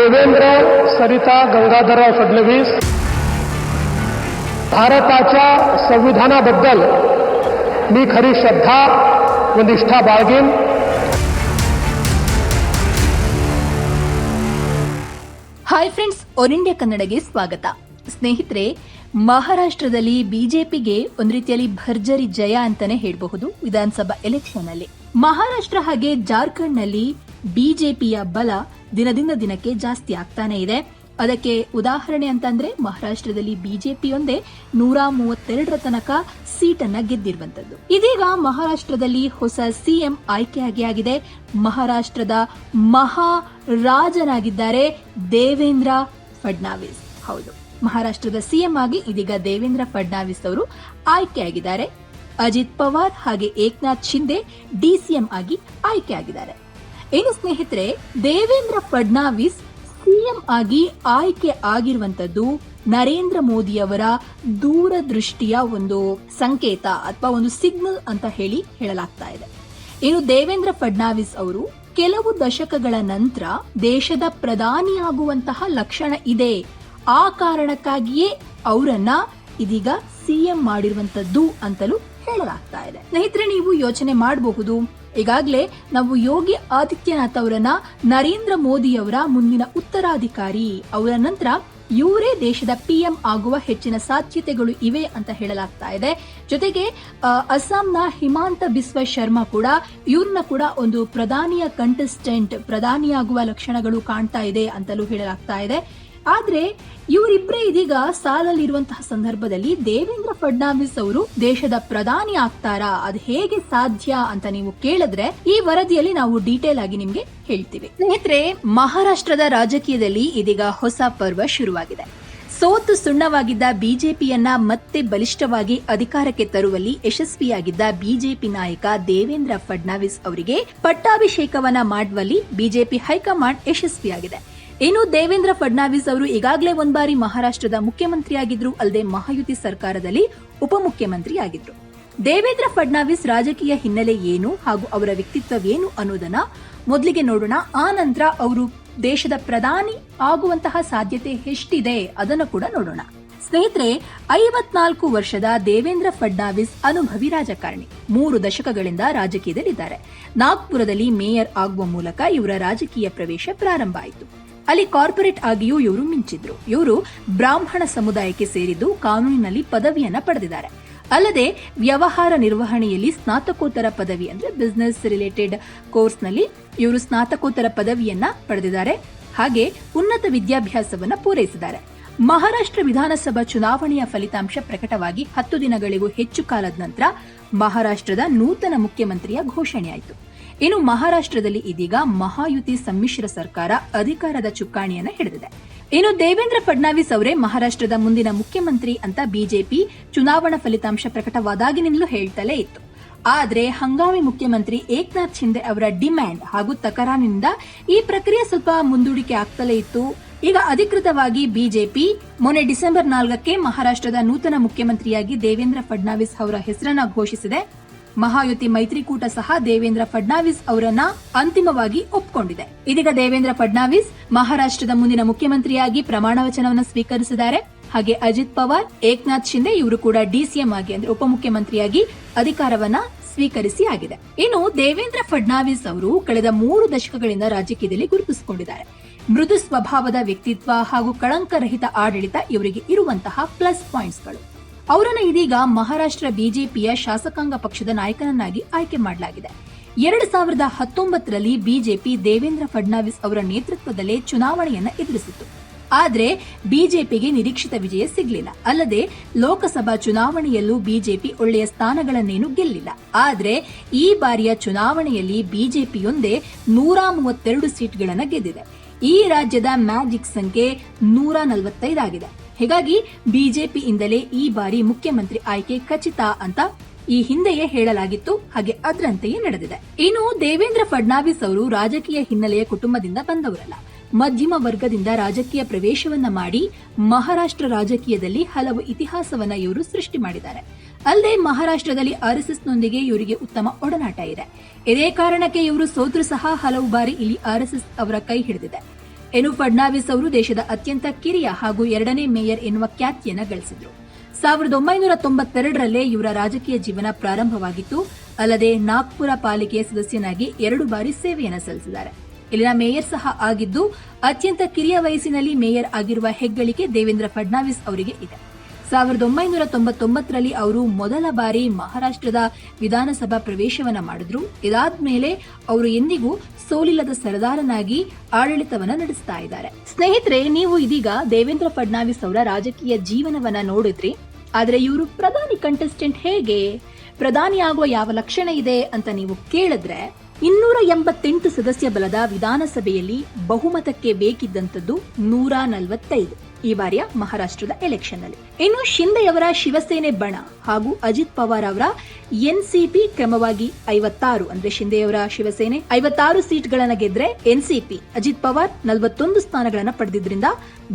देवेंद्र सरिता गंगाधरराव फडणवीस भारताच्या संविधानाबद्दल मी खरी श्रद्धा व निष्ठा बाळगेन ಹಾಯ್ ಫ್ರೆಂಡ್ಸ್ ಒನ್ ಇಂಡಿಯಾ ಕನ್ನಡಗೆ ಸ್ವಾಗತ ಸ್ನೇಹಿತರೆ ಮಹಾರಾಷ್ಟ್ರದಲ್ಲಿ ಬಿಜೆಪಿಗೆ ಒಂದ್ ರೀತಿಯಲ್ಲಿ ಭರ್ಜರಿ ಜಯ ಅಂತಾನೆ ಹೇಳಬಹುದು ವಿಧಾನಸಭಾ ಎಲೆಕ್ಷನ್ ಅಲ್ಲಿ ಮಹಾರಾಷ್ಟ್ರ ಹಾಗೆ ಜಾರ್ಖಂಡ್ ನಲ್ಲಿ ಬಿಜೆಪಿಯ ಬಲ ದಿನದಿಂದ ದಿನಕ್ಕೆ ಜಾಸ್ತಿ ಆಗ್ತಾನೆ ಇದೆ. ಅದಕ್ಕೆ ಉದಾಹರಣೆ ಅಂತಂದ್ರೆ ಮಹಾರಾಷ್ಟ್ರದಲ್ಲಿ ಬಿಜೆಪಿಯೊಂದೇ ನೂರ ಮೂವತ್ತೆರಡರ ತನಕ ಸೀಟನ್ನ ಗೆದ್ದಿರುವಂತದ್ದು. ಇದೀಗ ಮಹಾರಾಷ್ಟ್ರದಲ್ಲಿ ಹೊಸ ಸಿಎಂ ಆಯ್ಕೆಯಾಗಿ ಆಗಿದೆ. ಮಹಾರಾಷ್ಟ್ರದ ಮಹಾ ರಾಜನಾಗಿದ್ದಾರೆ ದೇವೇಂದ್ರ ಫಡ್ನಾವಿಸ್. ಹೌದು, ಮಹಾರಾಷ್ಟ್ರದ ಸಿಎಂ ಆಗಿ ಇದೀಗ ದೇವೇಂದ್ರ ಫಡ್ನಾವಿಸ್ ಅವರು ಆಯ್ಕೆಯಾಗಿದ್ದಾರೆ. ಅಜಿತ್ ಪವಾರ್ ಹಾಗೆ ಏಕನಾಥ್ ಶಿಂದೆ ಡಿಸಿಎಂ ಆಗಿ ಆಯ್ಕೆಯಾಗಿದ್ದಾರೆ. ಏನು ಸ್ನೇಹಿತರೆ, ದೇವೇಂದ್ರ ಫಡ್ನಾವಿಸ್ ಸಿಎಂ ಆಗಿ ಆಯ್ಕೆ ಆಗಿರುವಂತದ್ದು ನರೇಂದ್ರ ಮೋದಿಯವರ ದೂರದೃಷ್ಟಿಯ ಒಂದು ಸಂಕೇತ ಅಥವಾ ಒಂದು ಸಿಗ್ನಲ್ ಅಂತ ಹೇಳಿ ಹೇಳಲಾಗ್ತಾ ಇದೆ. ಇನ್ನು ದೇವೇಂದ್ರ ಫಡ್ನಾವಿಸ್ ಅವರು ಕೆಲವು ದಶಕಗಳ ನಂತರ ದೇಶದ ಪ್ರಧಾನಿಯಾಗುವಂತಹ ಲಕ್ಷಣ ಇದೆ. ಆ ಕಾರಣಕ್ಕಾಗಿಯೇ ಅವರನ್ನ ಇದೀಗ ಸಿಎಂ ಮಾಡಿರುವಂತದ್ದು ಅಂತಲೂ ಹೇಳಲಾಗ್ತಾ ಇದೆ. ಸ್ನೇಹಿತರೆ, ನೀವು ಯೋಚನೆ ಮಾಡಬಹುದು. ಈಗಾಗಲೇ ನಾವು ಯೋಗಿ ಆದಿತ್ಯನಾಥ್ ಅವರನ್ನ ನರೇಂದ್ರ ಮೋದಿಯವರ ಮುಂದಿನ ಉತ್ತರಾಧಿಕಾರಿ. ಅವರ ನಂತರ ಇವರೇ ದೇಶದ ಪಿಎಂ ಆಗುವ ಹೆಚ್ಚಿನ ಸಾಧ್ಯತೆಗಳು ಇವೆ ಅಂತ ಹೇಳಲಾಗ್ತಾ ಇದೆ. ಜೊತೆಗೆ ಅಸ್ಸಾಂನ ಹಿಮಾಂತ ಬಿಸ್ವ ಶರ್ಮಾ ಕೂಡ ಇವ್ರನ್ನ ಕೂಡ ಒಂದು ಪ್ರಧಾನಿಯ ಕಂಟೆಸ್ಟೆಂಟ್ ಪ್ರಧಾನಿಯಾಗುವ ಲಕ್ಷಣಗಳು ಕಾಣ್ತಾ ಇದೆ ಅಂತಲೂ ಹೇಳಲಾಗ್ತಾ ಇದೆ. ಆದ್ರೆ ಇವರಿಬ್ಬರೇ ಇದೀಗ ಸಾಲಲ್ಲಿರುವಂತಹ ಸಂದರ್ಭದಲ್ಲಿ ದೇವೇಂದ್ರ ಫಡ್ನಾವಿಸ್ ಅವರು ದೇಶದ ಪ್ರಧಾನಿ ಆಗ್ತಾರಾ? ಅದು ಹೇಗೆ ಸಾಧ್ಯ ಅಂತ ನೀವು ಕೇಳಿದ್ರೆ ಈ ವರದಿಯಲ್ಲಿ ನಾವು ಡೀಟೇಲ್ ಆಗಿ ನಿಮ್ಗೆ ಹೇಳ್ತೀವಿ. ಸ್ನೇಹಿತರೆ, ಮಹಾರಾಷ್ಟ್ರದ ರಾಜಕೀಯದಲ್ಲಿ ಇದೀಗ ಹೊಸ ಪರ್ವ ಶುರುವಾಗಿದೆ. ಸೋತು ಸುಣ್ಣವಾಗಿದ್ದ ಬಿಜೆಪಿಯನ್ನ ಮತ್ತೆ ಬಲಿಷ್ಠವಾಗಿ ಅಧಿಕಾರಕ್ಕೆ ತರುವಲ್ಲಿ ಯಶಸ್ವಿಯಾಗಿದ್ದ ಬಿಜೆಪಿ ನಾಯಕ ದೇವೇಂದ್ರ ಫಡ್ನಾವಿಸ್ ಅವರಿಗೆ ಪಟ್ಟಾಭಿಷೇಕವನ್ನ ಮಾಡುವಲ್ಲಿ ಬಿಜೆಪಿ ಹೈಕಮಾಂಡ್ ಯಶಸ್ವಿಯಾಗಿದೆ. ಇನ್ನು ದೇವೇಂದ್ರ ಫಡ್ನಾವಿಸ್ ಅವರು ಈಗಾಗಲೇ ಒಂದ್ ಬಾರಿ ಮಹಾರಾಷ್ಟ್ರದ ಮುಖ್ಯಮಂತ್ರಿಯಾಗಿದ್ರು ಅಲ್ಲದೆ ಮಹಾಯುತಿ ಸರ್ಕಾರದಲ್ಲಿ ಉಪಮುಖ್ಯಮಂತ್ರಿಯಾಗಿದ್ರು. ದೇವೇಂದ್ರ ಫಡ್ನಾವಿಸ್ ರಾಜಕೀಯ ಹಿನ್ನೆಲೆ ಏನು ಹಾಗೂ ಅವರ ವ್ಯಕ್ತಿತ್ವವೇನು ಅನ್ನೋದನ್ನ ಮೊದಲಿಗೆ ನೋಡೋಣ. ಆ ನಂತರ ಅವರು ದೇಶದ ಪ್ರಧಾನಿ ಆಗುವಂತಹ ಸಾಧ್ಯತೆ ಎಷ್ಟಿದೆ ಅದನ್ನು ಕೂಡ ನೋಡೋಣ. ಸ್ನೇಹಿತರೆ, ಐವತ್ನಾಲ್ಕು ವರ್ಷದ ದೇವೇಂದ್ರ ಫಡ್ನಾವಿಸ್ ಅನುಭವಿ ರಾಜಕಾರಣಿ. ಮೂರು ದಶಕಗಳಿಂದ ರಾಜಕೀಯದಲ್ಲಿದ್ದಾರೆ. ನಾಗ್ಪುರದಲ್ಲಿ ಮೇಯರ್ ಆಗುವ ಮೂಲಕ ಇವರ ರಾಜಕೀಯ ಪ್ರವೇಶ ಪ್ರಾರಂಭ ಆಯಿತು. ಅಲ್ಲಿ ಕಾರ್ಪೊರೇಟ್ ಆಗಿಯೂ ಇವರು ಮಿಂಚಿದ್ರು. ಇವರು ಬ್ರಾಹ್ಮಣ ಸಮುದಾಯಕ್ಕೆ ಸೇರಿದ್ದು ಕಾನೂನಿನಲ್ಲಿ ಪದವಿಯನ್ನ ಪಡೆದಿದ್ದಾರೆ. ಅಲ್ಲದೆ ವ್ಯವಹಾರ ನಿರ್ವಹಣೆಯಲ್ಲಿ ಸ್ನಾತಕೋತ್ತರ ಪದವಿ ಅಂದ್ರೆ ಬಿಸ್ನೆಸ್ ರಿಲೇಟೆಡ್ ಕೋರ್ಸ್ನಲ್ಲಿ ಇವರು ಸ್ನಾತಕೋತ್ತರ ಪದವಿಯನ್ನ ಪಡೆದಿದ್ದಾರೆ. ಹಾಗೆ ಉನ್ನತ ವಿದ್ಯಾಭ್ಯಾಸವನ್ನ ಪೂರೈಸಿದ್ದಾರೆ. ಮಹಾರಾಷ್ಟ್ರ ವಿಧಾನಸಭಾ ಚುನಾವಣೆಯ ಫಲಿತಾಂಶ ಪ್ರಕಟವಾಗಿ ಹತ್ತು ದಿನಗಳಿಗೂ ಹೆಚ್ಚು ಕಾಲದ ನಂತರ ಮಹಾರಾಷ್ಟ್ರದ ನೂತನ ಮುಖ್ಯಮಂತ್ರಿಯ ಘೋಷಣೆಯಾಯಿತು. ಇನ್ನು ಮಹಾರಾಷ್ಟ್ರದಲ್ಲಿ ಇದೀಗ ಮಹಾಯುತಿ ಸಮ್ಮಿಶ್ರ ಸರ್ಕಾರ ಅಧಿಕಾರದ ಚುಕ್ಕಾಣಿಯನ್ನ ಹಿಡಿದಿದೆ. ಇನ್ನು ದೇವೇಂದ್ರ ಫಡ್ನಾವಿಸ್ ಅವರೇ ಮಹಾರಾಷ್ಟ್ರದ ಮುಂದಿನ ಮುಖ್ಯಮಂತ್ರಿ ಅಂತ ಬಿಜೆಪಿ ಚುನಾವಣಾ ಫಲಿತಾಂಶ ಪ್ರಕಟವಾದಾಗಿನಿಂದಲೂ ಹೇಳ್ತಲೇ ಇತ್ತು. ಆದರೆ ಹಂಗಾಮಿ ಮುಖ್ಯಮಂತ್ರಿ ಏಕನಾಥ್ ಶಿಂದೆ ಅವರ ಡಿಮ್ಯಾಂಡ್ ಹಾಗೂ ತಕರಾರಿನಿಂದ ಈ ಪ್ರಕ್ರಿಯೆ ಸ್ವಲ್ಪ ಮುಂದೂಡಿಕೆ ಆಗ್ತಲೇ ಇತ್ತು. ಈಗ ಅಧಿಕೃತವಾಗಿ ಬಿಜೆಪಿ ಮೊನ್ನೆ ಡಿಸೆಂಬರ್ ನಾಲ್ಕಕ್ಕೆ ಮಹಾರಾಷ್ಟ್ರದ ನೂತನ ಮುಖ್ಯಮಂತ್ರಿಯಾಗಿ ದೇವೇಂದ್ರ ಫಡ್ನಾವಿಸ್ ಅವರ ಹೆಸರನ್ನ ಘೋಷಿಸಿದೆ. ಮಹಾಯುತಿ ಮೈತ್ರಿಕೂಟ ಸಹ ದೇವೇಂದ್ರ ಫಡ್ನಾವಿಸ್ ಅವರನ್ನ ಅಂತಿಮವಾಗಿ ಒಪ್ಪಿಕೊಂಡಿದೆ ಇದೀಗ ದೇವೇಂದ್ರ ಫಡ್ನಾವಿಸ್ ಮಹಾರಾಷ್ಟ್ರದ ಮುಂದಿನ ಮುಖ್ಯಮಂತ್ರಿಯಾಗಿ ಪ್ರಮಾಣ ವಚನವನ್ನು ಸ್ವೀಕರಿಸಿದ್ದಾರೆ. ಹಾಗೆ ಅಜಿತ್ ಪವಾರ್, ಏಕನಾಥ್ ಶಿಂದೆ ಇವರು ಕೂಡ ಡಿಸಿಎಂ ಆಗಿ ಅಂದ್ರೆ ಉಪಮುಖ್ಯಮಂತ್ರಿಯಾಗಿ ಅಧಿಕಾರವನ್ನ ಸ್ವೀಕರಿಸಿ ಆಗಿದೆ. ಇನ್ನು ದೇವೇಂದ್ರ ಫಡ್ನಾವಿಸ್ ಅವರು ಕಳೆದ ಮೂರು ದಶಕಗಳಿಂದ ರಾಜಕೀಯದಲ್ಲಿ ಗುರುತಿಸಿಕೊಂಡಿದ್ದಾರೆ. ಮೃದು ಸ್ವಭಾವದ ವ್ಯಕ್ತಿತ್ವ ಹಾಗೂ ಕಳಂಕರಹಿತ ಆಡಳಿತ ಇವರಿಗೆ ಇರುವಂತಹ ಪ್ಲಸ್ ಪಾಯಿಂಟ್ಸ್ಗಳು ಅವರನ್ನ ಇದೀಗ ಮಹಾರಾಷ್ಟ್ರ ಬಿಜೆಪಿಯ ಶಾಸಕಾಂಗ ಪಕ್ಷದ ನಾಯಕನನ್ನಾಗಿ ಆಯ್ಕೆ ಮಾಡಲಾಗಿದೆ. ಎರಡು ಸಾವಿರದ ಹತ್ತೊಂಬತ್ತರಲ್ಲಿ ಬಿಜೆಪಿ ದೇವೇಂದ್ರ ಫಡ್ನಾವಿಸ್ ಅವರ ನೇತೃತ್ವದಲ್ಲೇ ಚುನಾವಣೆಯನ್ನ ಎದುರಿಸಿತು ಆದರೆ ಬಿಜೆಪಿಗೆ ನಿರೀಕ್ಷಿತ ವಿಜಯ ಸಿಗಲಿಲ್ಲ. ಅಲ್ಲದೆ ಲೋಕಸಭಾ ಚುನಾವಣೆಯಲ್ಲೂ ಬಿಜೆಪಿ ಒಳ್ಳೆಯ ಸ್ಥಾನಗಳನ್ನೇನು ಗೆಲ್ಲಿಲ್ಲ. ಆದರೆ ಈ ಬಾರಿಯ ಚುನಾವಣೆಯಲ್ಲಿ ಬಿಜೆಪಿಯೊಂದೇ ನೂರ ಮೂವತ್ತೆರಡು ಸೀಟ್ಗಳನ್ನು ಗೆದ್ದಿದೆ. ಈ ರಾಜ್ಯದ ಮ್ಯಾಜಿಕ್ ಸಂಖ್ಯೆ ನೂರ ನಲವತ್ತೈದಾಗಿದೆ ಹೀಗಾಗಿ ಬಿಜೆಪಿಯಿಂದಲೇ ಈ ಬಾರಿ ಮುಖ್ಯಮಂತ್ರಿ ಆಯ್ಕೆ ಖಚಿತ ಅಂತ ಈ ಹಿಂದೆಯೇ ಹೇಳಲಾಗಿತ್ತು, ಹಾಗೆ ಅದರಂತೆಯೇ ನಡೆದಿದೆ. ಇನ್ನು ದೇವೇಂದ್ರ ಫಡ್ನಾವಿಸ್ ಅವರು ರಾಜಕೀಯ ಹಿನ್ನೆಲೆಯ ಕುಟುಂಬದಿಂದ ಬಂದವರಲ್ಲ. ಮಧ್ಯಮ ವರ್ಗದಿಂದ ರಾಜಕೀಯ ಪ್ರವೇಶವನ್ನ ಮಾಡಿ ಮಹಾರಾಷ್ಟ್ರ ರಾಜಕೀಯದಲ್ಲಿ ಹಲವು ಇತಿಹಾಸವನ್ನ ಇವರು ಸೃಷ್ಟಿ ಮಾಡಿದ್ದಾರೆ. ಅಲ್ಲದೆ ಮಹಾರಾಷ್ಟ್ರದಲ್ಲಿ ಆರ್ಎಸ್ಎಸ್ನೊಂದಿಗೆ ಇವರಿಗೆ ಉತ್ತಮ ಒಡನಾಟ ಇದೆ. ಇದೇ ಕಾರಣಕ್ಕೆ ಇವರು ಸೋತರು ಸಹ ಹಲವು ಬಾರಿ ಇಲ್ಲಿ ಆರ್ಎಸ್ಎಸ್ ಅವರ ಕೈ ಹಿಡಿದಿದೆ. ಇನ್ನು ಫಡ್ನಾವಿಸ್ ಅವರು ದೇಶದ ಅತ್ಯಂತ ಕಿರಿಯ ಹಾಗೂ ಎರಡನೇ ಮೇಯರ್ ಎನ್ನುವ ಖ್ಯಾತಿಯನ್ನು ಗಳಿಸಿದ್ರು. ಸಾವಿರದ ಒಂಬೈನೂರ ತೊಂಬತ್ತೆರಡರಲ್ಲೇ ಇವರ ರಾಜಕೀಯ ಜೀವನ ಪ್ರಾರಂಭವಾಗಿತ್ತು. ಅಲ್ಲದೆ ನಾಗ್ಪುರ ಪಾಲಿಕೆಯ ಸದಸ್ಯನಾಗಿ ಎರಡು ಬಾರಿ ಸೇವೆಯನ್ನು ಸಲ್ಲಿಸಿದ್ದಾರೆ. ಇಲ್ಲಿನ ಮೇಯರ್ ಸಹ ಆಗಿದ್ದು, ಅತ್ಯಂತ ಕಿರಿಯ ವಯಸ್ಸಿನಲ್ಲಿ ಮೇಯರ್ ಆಗಿರುವ ಹೆಗ್ಗಳಿಕೆ ದೇವೇಂದ್ರ ಫಡ್ನಾವಿಸ್ ಅವರಿಗೆ ಇದೆ. ಸಾವಿರದ ಒಂಬೈನೂರ ತೊಂಬತ್ತೊಂಬತ್ತರಲ್ಲಿ ಅವರು ಮೊದಲ ಬಾರಿ ಮಹಾರಾಷ್ಟ್ರದ ವಿಧಾನಸಭಾ ಪ್ರವೇಶವನ್ನ ಮಾಡಿದ್ರು. ಇದಾದ್ಮೇಲೆ ಅವರು ಎಂದಿಗೂ ಸೋಲಿಲ್ಲದ ಸರದಾರನಾಗಿ ಆಡಳಿತವನ್ನ ನಡೆಸ್ತಾ ಇದ್ದಾರೆ. ಸ್ನೇಹಿತರೆ, ನೀವು ಇದೀಗ ದೇವೇಂದ್ರ ಫಡ್ನಾವಿಸ್ ಅವರ ರಾಜಕೀಯ ಜೀವನವನ್ನ ನೋಡಿದ್ರಿ. ಆದರೆ ಇವರು ಪ್ರಧಾನಿ ಕಂಟೆಸ್ಟೆಂಟ್ ಹೇಗೆ? ಪ್ರಧಾನಿ ಆಗುವ ಯಾವ ಲಕ್ಷಣ ಇದೆ ಅಂತ ನೀವು ಕೇಳಿದ್ರೆ, ಇನ್ನೂರ ಎಂಬತ್ತೆಂಟು ಸದಸ್ಯ ಬಲದ ವಿಧಾನಸಭೆಯಲ್ಲಿ ಬಹುಮತಕ್ಕೆ ಬೇಕಿದ್ದಂಥದ್ದು ನೂರ ನಲವತ್ತೈದು. ಈ ಬಾರಿಯ ಮಹಾರಾಷ್ಟ್ರದ ಎಲೆಕ್ಷನ್ ಅಲ್ಲಿ ಇನ್ನು ಶಿಂದೆಯವರ ಶಿವಸೇನೆ ಬಣ ಹಾಗೂ ಅಜಿತ್ ಪವಾರ್ ಅವರ ಎನ್ಸಿಪಿ ಕ್ರಮವಾಗಿ ಐವತ್ತಾರು ಅಂದ್ರೆ ಶಿಂದೆಯವರ ಶಿವಸೇನೆ ಐವತ್ತಾರು ಸೀಟ್ಗಳನ್ನು ಗೆದ್ರೆ ಎನ್ಸಿಪಿ, ಅಜಿತ್ ಪವಾರ್ ನಲವತ್ತೊಂದು ಸ್ಥಾನಗಳನ್ನು ಪಡೆದಿದ್ರಿಂದ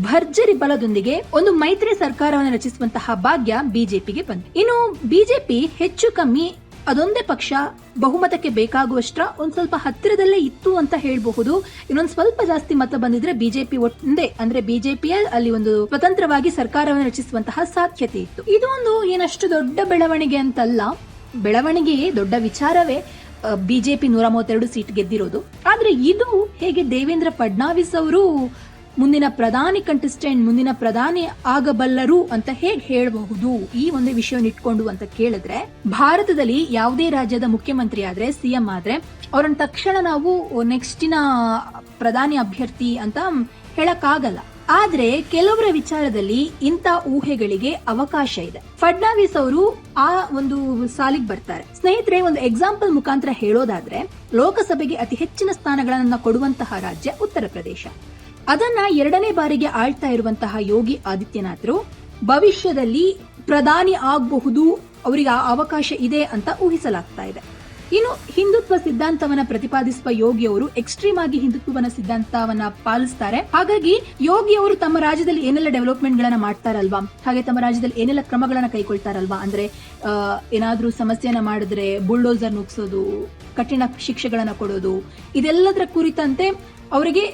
ಭರ್ಜರಿ ಬಲದೊಂದಿಗೆ ಒಂದು ಮೈತ್ರಿ ಸರ್ಕಾರವನ್ನು ರಚಿಸುವಂತಹ ಭಾಗ್ಯ ಬಿಜೆಪಿಗೆ ಬಂತು. ಇನ್ನು ಬಿಜೆಪಿ ಹೆಚ್ಚು ಕಮ್ಮಿ ಅದೊಂದೇ ಪಕ್ಷ ಬಹುಮತಕ್ಕೆ ಬೇಕಾಗುವಷ್ಟರ ಒಂದು ಸ್ವಲ್ಪ ಹತ್ತಿರದಲ್ಲೇ ಇತ್ತು ಅಂತ ಹೇಳಬಹುದು. ಇನ್ನೊಂದು ಸ್ವಲ್ಪ ಜಾಸ್ತಿ ಮತ ಬಂದಿದ್ರೆ ಬಿಜೆಪಿ ಒಂದೇ, ಅಂದ್ರೆ ಬಿಜೆಪಿಯ ಅಲ್ಲಿ ಒಂದು ಸ್ವತಂತ್ರವಾಗಿ ಸರ್ಕಾರವನ್ನು ರಚಿಸುವಂತಹ ಸಾಧ್ಯತೆ ಇತ್ತು. ಇದು ಒಂದು ಏನಷ್ಟು ದೊಡ್ಡ ಬೆಳವಣಿಗೆ ಅಂತಲ್ಲ. ಬೆಳವಣಿಗೆಯೇ ದೊಡ್ಡ ವಿಚಾರವೇ ಬಿಜೆಪಿ ನೂರ ಮೂವತ್ತೆರಡು ಸೀಟ್ ಗೆದ್ದಿರೋದು. ಆದ್ರೆ ಇದು ಹೇಗೆ ದೇವೇಂದ್ರ ಫಡ್ನಾವಿಸ್ ಅವರು ಮುಂದಿನ ಪ್ರಧಾನಿ ಕಂಟೆಸ್ಟೆಂಟ್ ಮುಂದಿನ ಪ್ರಧಾನಿ ಆಗಬಲ್ಲರು ಅಂತ ಹೇಗೆ ಹೇಳಬಹುದು? ಈ ಒಂದು ವಿಷಯವನ್ನು ಇಟ್ಕೊಂಡು ಅಂತ ಕೇಳಿದ್ರೆ, ಭಾರತದಲ್ಲಿ ಯಾವುದೇ ರಾಜ್ಯದ ಮುಖ್ಯಮಂತ್ರಿ ಆದ್ರೆ ಸಿಎಂ ಆದ್ರೆ, ಅವರನ್ನ ತಕ್ಷಣ ನಾವು ನೆಕ್ಸ್ಟಿನ ಪ್ರಧಾನಿ ಅಭ್ಯರ್ಥಿ ಅಂತ ಹೇಳಕ್ಕಾಗಲ್ಲ. ಆದ್ರೆ ಕೆಲವರ ವಿಚಾರದಲ್ಲಿ ಇಂಥ ಊಹೆಗಳಿಗೆ ಅವಕಾಶ ಇದೆ. ಫಡ್ನಾವಿಸ್ ಅವರು ಆ ಒಂದು ಸಾಲಿಗೆ ಬರ್ತಾರೆ. ಸ್ನೇಹಿತರೆ, ಒಂದು ಎಕ್ಸಾಂಪಲ್ ಮುಖಾಂತರ ಹೇಳೋದಾದ್ರೆ, ಲೋಕಸಭೆಗೆ ಅತಿ ಹೆಚ್ಚಿನ ಸ್ಥಾನಗಳನ್ನ ಕೊಡುವಂತಹ ರಾಜ್ಯ ಉತ್ತರ ಪ್ರದೇಶ. ಅದನ್ನ ಎರಡನೇ ಬಾರಿಗೆ ಆಳ್ತಾ ಇರುವಂತಹ ಯೋಗಿ ಆದಿತ್ಯನಾಥರು ಭವಿಷ್ಯದಲ್ಲಿ ಪ್ರಧಾನಿ ಆಗಬಹುದು, ಅವರಿಗೆ ಆ ಅವಕಾಶ ಇದೆ ಅಂತ ಊಹಿಸಲಾಗ್ತಾ ಇದೆ. ಇನ್ನು ಹಿಂದುತ್ವ ಸಿದ್ಧಾಂತವನ್ನ ಪ್ರತಿಪಾದಿಸುವ ಯೋಗಿಯವರು ಎಕ್ಸ್ಟ್ರೀಮ್ ಆಗಿ ಹಿಂದುತ್ವವನ್ನ ಸಿದ್ಧಾಂತವನ್ನ ಪಾಲಿಸ್ತಾರೆ. ಹಾಗಾಗಿ ಯೋಗಿಯವರು ತಮ್ಮ ರಾಜ್ಯದಲ್ಲಿ ಏನೆಲ್ಲ ಡೆವಲಪ್ಮೆಂಟ್ ಗಳನ್ನ ಮಾಡ್ತಾರಲ್ವಾ? ಹಾಗೆ ತಮ್ಮ ರಾಜ್ಯದಲ್ಲಿ ಏನೆಲ್ಲ ಕ್ರಮಗಳನ್ನ ಕೈಗೊಳ್ತಾರಲ್ವಾ? ಅಂದ್ರೆ ಏನಾದ್ರೂ ಸಮಸ್ಯೆಯನ್ನ ಮಾಡಿದ್ರೆ ಬುಲ್ಡೋಸರ್ ನುಗ್ಸೋದು, ಕಠಿಣ ಶಿಕ್ಷೆಗಳನ್ನ ಕೊಡೋದು, ಇದೆಲ್ಲದರ ಕುರಿತಂತೆ ಅವರಿಗೆ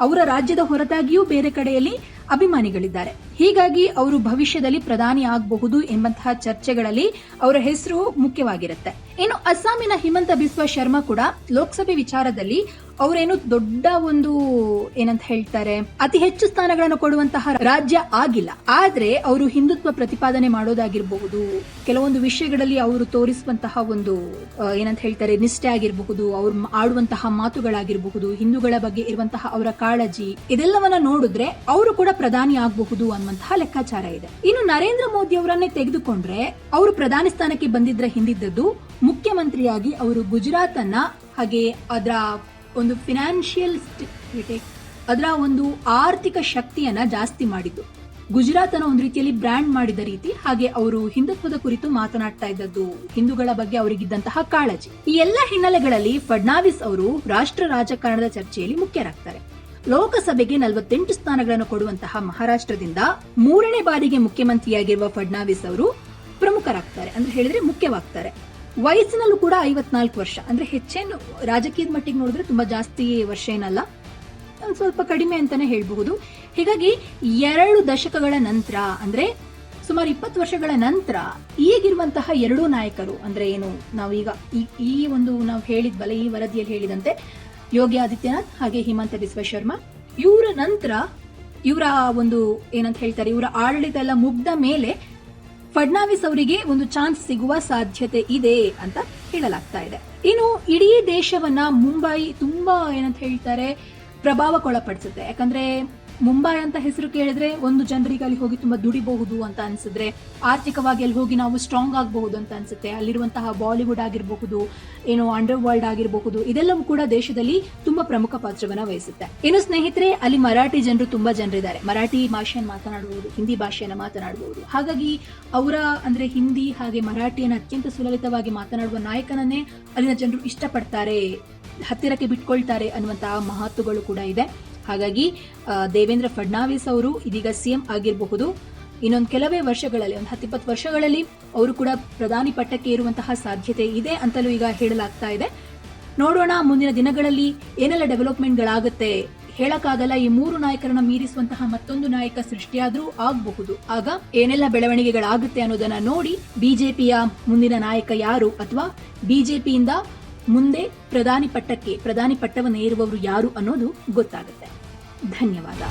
ಅವರ ರಾಜ್ಯದ ಹೊರತಾಗಿಯೂ ಬೇರೆ ಕಡೆಯಲ್ಲಿ ಅಭಿಮಾನಿಗಳಿದ್ದಾರೆ. ಹೀಗಾಗಿ ಅವರು ಭವಿಷ್ಯದಲ್ಲಿ ಪ್ರಧಾನಿ ಆಗಬಹುದು ಎಂಬಂತಹ ಚರ್ಚೆಗಳಲ್ಲಿ ಅವರ ಹೆಸರು ಮುಖ್ಯವಾಗಿರುತ್ತೆ. ಇನ್ನು ಅಸ್ಸಾಮಿನ ಹಿಮಂತ ಬಿಸ್ವ ಶರ್ಮಾ ಕೂಡ ಲೋಕಸಭೆ ವಿಚಾರದಲ್ಲಿ ಅವರೇನು ದೊಡ್ಡ ಒಂದು ಏನಂತ ಹೇಳ್ತಾರೆ, ಅತಿ ಹೆಚ್ಚು ಸ್ಥಾನಗಳನ್ನು ಕೊಡುವಂತಹ ರಾಜ್ಯ ಆಗಿಲ್ಲ. ಆದ್ರೆ ಅವರು ಹಿಂದುತ್ವ ಪ್ರತಿಪಾದನೆ ಮಾಡೋದಾಗಿರಬಹುದು. ಕೆಲವೊಂದು ವಿಷಯಗಳಲ್ಲಿ ಅವರು ತೋರಿಸುವಂತಹ ಒಂದು ಏನಂತ ಹೇಳ್ತಾರೆ, ನಿಷ್ಠೆ ಆಗಿರಬಹುದು, ಅವ್ರು ಆಡುವಂತಹ ಮಾತುಗಳಾಗಿರಬಹುದು, ಹಿಂದೂಗಳ ಬಗ್ಗೆ ಇರುವಂತಹ ಅವರ ಕಾಳಜಿ, ಇದೆಲ್ಲವನ್ನ ನೋಡಿದ್ರೆ ಅವರು ಕೂಡ ಪ್ರಧಾನಿ ಆಗಬಹುದು ಅನ್ನುವಂತಹ ಲೆಕ್ಕಾಚಾರ ಇದೆ. ಇನ್ನು ನರೇಂದ್ರ ಮೋದಿ ಅವರನ್ನೇ ತೆಗೆದುಕೊಂಡ್ರೆ, ಅವರು ಪ್ರಧಾನಿ ಸ್ಥಾನಕ್ಕೆ ಬಂದಿದ್ರೆ ಹಿಂದಿದ್ದದ್ದು ಮುಖ್ಯಮಂತ್ರಿಯಾಗಿ ಅವರು ಗುಜರಾತ್ ಅನ್ನ ಹಾಗೆ ಅದರ ಒಂದು ಫಿನಾನ್ಷಿಯಲ್ ಅದರ ಒಂದು ಆರ್ಥಿಕ ಶಕ್ತಿಯನ್ನ ಜಾಸ್ತಿ ಮಾಡಿದ್ದು. ಗುಜರಾತ್ ಅನ್ನ ಒಂದು ರೀತಿಯಲ್ಲಿ ಬ್ರ್ಯಾಂಡ್ ಮಾಡಿದ ರೀತಿ, ಹಾಗೆ ಅವರು ಹಿಂದುತ್ವದ ಕುರಿತು ಮಾತನಾಡ್ತಾ ಇದ್ದದ್ದು ಹಿಂದೂಗಳ ಬಗ್ಗೆ ಅವರಿಗಿದ್ದಂತಹ ಕಾಳಜಿ. ಈ ಎಲ್ಲ ಹಿನ್ನೆಲೆಗಳಲ್ಲಿ ಫಡ್ನಾವಿಸ್ ಅವರು ರಾಷ್ಟ್ರ ರಾಜಕಾರಣದ ಚರ್ಚೆಯಲ್ಲಿ ಮುಖ್ಯರಾಗ್ತಾರೆ. ಲೋಕಸಭೆಗೆ ನಲವತ್ತೆಂಟು ಸ್ಥಾನಗಳನ್ನು ಕೊಡುವಂತಹ ಮಹಾರಾಷ್ಟ್ರದಿಂದ ಮೂರನೇ ಬಾರಿಗೆ ಮುಖ್ಯಮಂತ್ರಿಯಾಗಿರುವ ಫಡ್ನಾವಿಸ್ ಅವರು ಪ್ರಮುಖರಾಗ್ತಾರೆ, ಅಂದ್ರೆ ಹೇಳಿದ್ರೆ ಮುಖ್ಯವಾಗ್ತಾರೆ. ವಯಸ್ಸಿನಲ್ಲೂ ಕೂಡ ಐವತ್ನಾಲ್ಕು ವರ್ಷ. ಅಂದ್ರೆ ಹೆಚ್ಚೇನು ರಾಜಕೀಯದ ಮಟ್ಟಿಗೆ ನೋಡಿದ್ರೆ ತುಂಬಾ ಜಾಸ್ತಿ ವರ್ಷ ಏನಲ್ಲ. ಸ್ವಲ್ಪ ಕಡಿಮೆ ಅಂತಾನೆ ಹೇಳಬಹುದು. ಹೀಗಾಗಿ ಎರಡು ದಶಕಗಳ ನಂತರ, ಅಂದ್ರೆ ಸುಮಾರು ಇಪ್ಪತ್ತು ವರ್ಷಗಳ ನಂತರ ಈಗಿರುವಂತಹ ಎರಡೂ ನಾಯಕರು, ಅಂದ್ರೆ ಏನು, ನಾವೀಗ ಈ- ಒಂದು ನಾವು ಹೇಳಿದ್ವಲ್ಲ ಈ ವರದಿಯಲ್ಲಿ ಹೇಳಿದಂತೆ ಯೋಗಿ ಆದಿತ್ಯನಾಥ್ ಹಾಗೆ ಹಿಮಂತ ಬಿಸ್ವ ಶರ್ಮಾ, ಇವರ ನಂತರ ಇವರ ಒಂದು ಏನಂತ ಹೇಳ್ತಾರೆ, ಇವರ ಆಡಳಿತ ಎಲ್ಲ ಮುಗ್ದ ಮೇಲೆ ಫಡ್ನಾವಿಸ್ ಅವರಿಗೆ ಒಂದು ಚಾನ್ಸ್ ಸಿಗುವ ಸಾಧ್ಯತೆ ಇದೆ ಅಂತ ಹೇಳಲಾಗ್ತಾ ಇದೆ. ಇನ್ನು ಇಡೀ ದೇಶವನ್ನ ಮುಂಬೈ ತುಂಬಾ ಏನಂತ ಹೇಳ್ತಾರೆ, ಪ್ರಭಾವಕ್ಕೊಳಪಡಿಸುತ್ತೆ. ಯಾಕಂದ್ರೆ ಮುಂಬೈ ಅಂತ ಹೆಸರು ಕೇಳಿದ್ರೆ ಒಂದು ಜನರಿಗೆ ಅಲ್ಲಿ ಹೋಗಿ ತುಂಬಾ ದುಡಿಬಹುದು ಅಂತ ಅನ್ಸಿದ್ರೆ, ಆರ್ಥಿಕವಾಗಿ ಅಲ್ಲಿ ಹೋಗಿ ನಾವು ಸ್ಟ್ರಾಂಗ್ ಆಗಬಹುದು ಅಂತ ಅನ್ಸುತ್ತೆ. ಅಲ್ಲಿರುವಂತಹ ಬಾಲಿವುಡ್ ಆಗಿರಬಹುದು, ಏನು ಅಂಡರ್ ವರ್ಲ್ಡ್ ಆಗಿರಬಹುದು, ಇದೆಲ್ಲವೂ ಕೂಡ ದೇಶದಲ್ಲಿ ತುಂಬಾ ಪ್ರಮುಖ ಪಾತ್ರವನ್ನ ವಹಿಸುತ್ತೆ. ಇನ್ನು ಸ್ನೇಹಿತರೆ, ಅಲ್ಲಿ ಮರಾಠಿ ಜನರು ತುಂಬಾ ಜನರಿದ್ದಾರೆ. ಮರಾಠಿ ಭಾಷೆಯನ್ನು ಮಾತನಾಡಬಹುದು, ಹಿಂದಿ ಭಾಷೆಯನ್ನು ಮಾತನಾಡಬಹುದು. ಹಾಗಾಗಿ ಅವರ ಅಂದ್ರೆ ಹಿಂದಿ ಹಾಗೆ ಮರಾಠಿಯನ್ನು ಅತ್ಯಂತ ಸುಲಲಿತವಾಗಿ ಮಾತನಾಡುವ ನಾಯಕನನ್ನೇ ಅಲ್ಲಿನ ಜನರು ಇಷ್ಟಪಡ್ತಾರೆ, ಹತ್ತಿರಕ್ಕೆ ಬಿಟ್ಕೊಳ್ತಾರೆ ಅನ್ನುವಂತಹ ಮಹತ್ವಗಳು ಕೂಡ ಇದೆ. ಹಾಗಾಗಿ ದೇವೇಂದ್ರ ಫಡ್ನಾವಿಸ್ ಅವರು ಇದೀಗ ಸಿಎಂ ಆಗಿರಬಹುದು. ಇನ್ನೊಂದು ಕೆಲವೇ ವರ್ಷಗಳಲ್ಲಿ, ಒಂದು ಹತ್ತಿಪ್ಪತ್ತು ವರ್ಷಗಳಲ್ಲಿ ಅವರು ಕೂಡ ಪ್ರಧಾನಿ ಪಟ್ಟಕ್ಕೆ ಇರುವಂತಹ ಸಾಧ್ಯತೆ ಇದೆ ಅಂತಲೂ ಈಗ ಹೇಳಲಾಗ್ತಾ ಇದೆ. ನೋಡೋಣ, ಮುಂದಿನ ದಿನಗಳಲ್ಲಿ ಏನೆಲ್ಲ ಡೆವಲಪ್ಮೆಂಟ್ಗಳಾಗುತ್ತೆ. ಹೇಳಕ್ಕಾಗಲ್ಲ, ಈ ಮೂರು ನಾಯಕರನ್ನ ಮೀರಿಸುವಂತಹ ಮತ್ತೊಂದು ನಾಯಕ ಸೃಷ್ಟಿಯಾದ್ರೂ ಆಗಬಹುದು. ಆಗ ಏನೆಲ್ಲ ಬೆಳವಣಿಗೆಗಳಾಗುತ್ತೆ ಅನ್ನೋದನ್ನ ನೋಡಿ ಬಿಜೆಪಿಯ ಮುಂದಿನ ನಾಯಕ ಯಾರು ಅಥವಾ ಬಿಜೆಪಿಯಿಂದ ಮುಂದೆ ಪ್ರಧಾನಿ ಪಟ್ಟಕ್ಕೆ, ಪ್ರಧಾನಿ ಪಟ್ಟವನ್ನು ಏರುವವರು ಯಾರು ಅನ್ನೋದು ಗೊತ್ತಾಗುತ್ತೆ. धन्यवाद